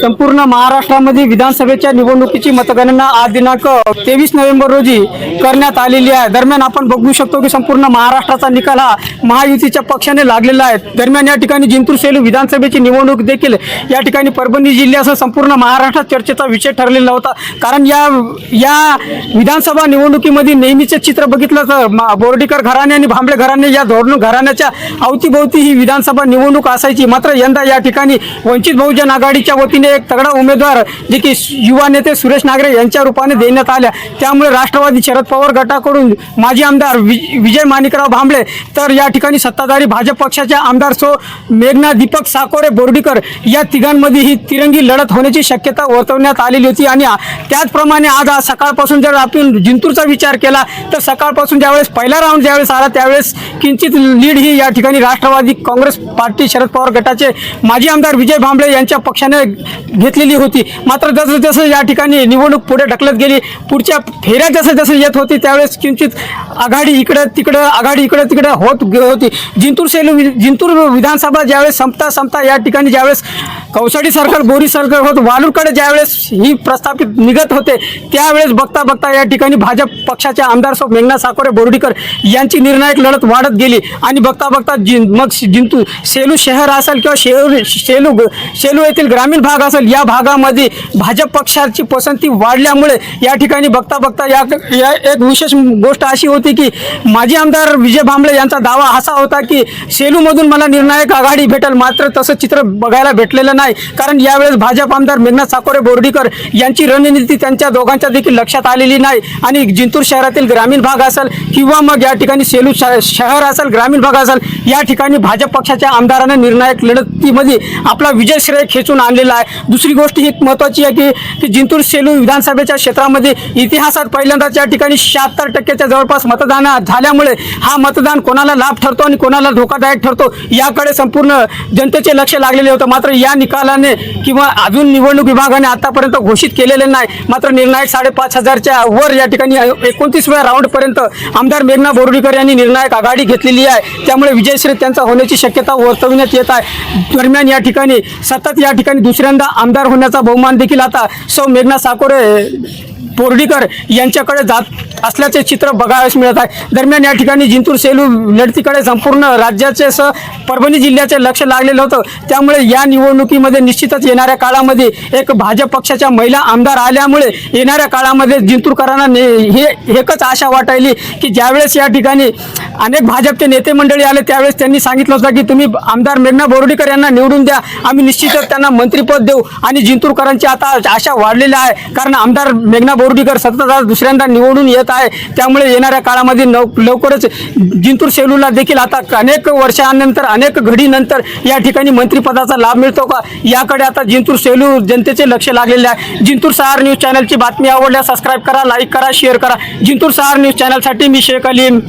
संपूर्ण महाराष्ट्रामध्ये विधानसभेच्या निवडणुकीची मतगणना आज दिनांक तेवीस नोव्हेंबर रोजी करण्यात आलेली आहे. दरम्यान आपण बघू शकतो की संपूर्ण महाराष्ट्राचा निकाल हा महायुतीच्या पक्षाने लागलेला आहे. दरम्यान या ठिकाणी जिंतूर सेलू विधानसभेची निवडणूक देखील या ठिकाणी परभणी जिल्ह्यासह संपूर्ण महाराष्ट्रात चर्चेचा विषय ठरलेला होता. कारण या या विधानसभा निवडणुकीमध्ये नेहमीचे चित्र बघितलं तर मा- बोर्डीकर घराणे आणि भांबळे घराणे या धोरण घराण्याच्या अवतीभोवती ही विधानसभा निवडणूक असायची. मात्र यंदा या ठिकाणी वंचित बहुजन आघाडीच्या वतीने एक तगडा उमेदवार जे की युवा नेते सुरेश नागरे यांच्या रूपाने देण्यात आल्या. त्यामुळे राष्ट्रवादी शरद पवार गटाकडून माजी आमदार विजय माणिकराव भांबळे तर या ठिकाणी सत्ताधारी भाजप पक्षाच्या आमदार सो मेघना दीपक साकोरे बोर्डीकर या तिघांमध्ये ही तिरंगी लढत होण्याची शक्यता वर्तवण्यात आलेली होती. आणि त्याचप्रमाणे आज आज सकाळपासून जर आपण जिंतूरचा विचार केला तर सकाळपासून ज्यावेळेस पहिला राऊंड ज्यावेळेस आला त्यावेळेस किंचित लीड ही या ठिकाणी राष्ट्रवादी काँग्रेस पार्टी शरद पवार गटाचे माजी आमदार विजय भांबळे यांच्या पक्षाने घेतलेली होती. मात्र जसं जसं या ठिकाणी निवडणूक पुढे ढकलत गेली पुढच्या फेऱ्या जसं जसं येत होती त्यावेळेस किंचित आघाडी इकडं तिकडं आघाडी इकडं तिकडं होत होती. जिंतूर सेलू जिंतूर विधानसभा ज्यावेळेस संपता संपता या ठिकाणी ज्यावेळेस कौसाडी सरकार बोरी सरकार होत वालूरकडे ज्यावेळेस ही प्रस्थापित निघत होते त्यावेळेस बघता बघता या ठिकाणी भाजप पक्षाच्या आमदार सो मेघना साकोरे बोर्डीकर यांची निर्णायक लढत वाढत गेली. आणि बघता बघता जिं मग जिंतू सेलू शहर असेल किंवा शेलू सेलू सेलू येथील ग्रामीण भाग असेल या भागामध्ये भाजप पक्षाची पसंती वाढल्यामुळे या ठिकाणी बघता बघता या या एक विशेष गोष्ट अशी होती की माजी आमदार विजय भांबळे यांचा दावा असा होता की सेलूमधून मला निर्णायक आघाडी भेटेल मात्र तसं चित्र बघायला भेटलेलं नाही. कारण यावेळेस भाजप आमदार मेघनाथ साकोरे बोर्डीकर यांची रणनीती त्यांच्या दोघांच्या देखील लक्षात आलेली नाही. आणि जिंतूर शहरातील ग्रामीण भाग असेल किंवा मग या ठिकाणी सेलू श- शहर असेल ग्रामीण भाग असेल या ठिकाणी भाजप पक्षाच्या आमदाराने निर्णायक लढतीमध्ये आपला विजय श्रेय खेचून आणलेला आहे. दुसरी गोष्ट ही महत्त्वाची आहे की जिंतूर सेलू विधानसभेच्या क्षेत्रामध्ये इतिहासात पहिल्यांदाच या ठिकाणी शहात्तर टक्क्याच्या जवळपास मतदान झाल्यामुळे हा मतदान कोणाला लाभ ठरतो आणि कोणाला धोकादायक ठरतो याकडे संपूर्ण जनतेचे लक्ष लागलेले होतं. मात्र या निकालाने किंवा अजून निवडणूक विभागाने आतापर्यंत घोषित केलेले नाही. मात्र निर्णायक साडेपाच हजारच्या वर या ठिकाणी एकोणतीस वेळा राऊंडपर्यंत आमदार मेघना बोर्डीकर यांनी निर्णायक आघाडी घेतलेली आहे. त्यामुळे विजयश्री त्यांचा होण्याची शक्यता वर्तवण्यात येत आहे. दरम्यान या ठिकाणी सतत या ठिकाणी दुसऱ्यांदा आमदार होण्याचा बहुमान देखील आता सौ मेघना साकोरे बोर्डीकर यांच्याकडे जात असल्याचे चित्र बघावयास मिळत आहे. दरम्यान या ठिकाणी जिंतूर सेलू लढतीकडे संपूर्ण राज्याचे स परभणी जिल्ह्याचे लक्ष लागलेलं होतं. त्यामुळे या निवडणुकीमध्ये निश्चितच येणाऱ्या काळामध्ये एक भाजप पक्षाच्या महिला आमदार आल्यामुळे येणाऱ्या काळामध्ये जिंतूरकरांना ने हे एकच आशा वाटायली की ज्यावेळेस या ठिकाणी अनेक भाजपचे नेते मंडळी आले त्यावेळेस त्यांनी सांगितलं होतं की तुम्ही आमदार मेघना बोर्डीकर यांना निवडून द्या. आम्ही निश्चितच त्यांना मंत्रिपद देऊ आणि जिंतूरकरांची आता आशा वाढलेल्या आहे. कारण आमदार मेघना बोर्डीकर सतत दुसऱ्यांदा निवडून येत आहे. त्यामुळे येणाऱ्या काळामध्ये नव लवकरच जिंतूर सेलूला देखील आता अनेक वर्षानंतर अनेक घडीनंतर या ठिकाणी मंत्रिपदाचा लाभ मिळतो का? याकडे आता जिंतूर सेलू जनतेचे लक्ष लागलेले आहे. जिंतूर सहार न्यूज चॅनलची बातमी आवडल्यास सबस्क्राईब करा लाईक करा शेअर करा. जिंतूर सहार न्यूज चॅनलसाठी मी शेख अलीम.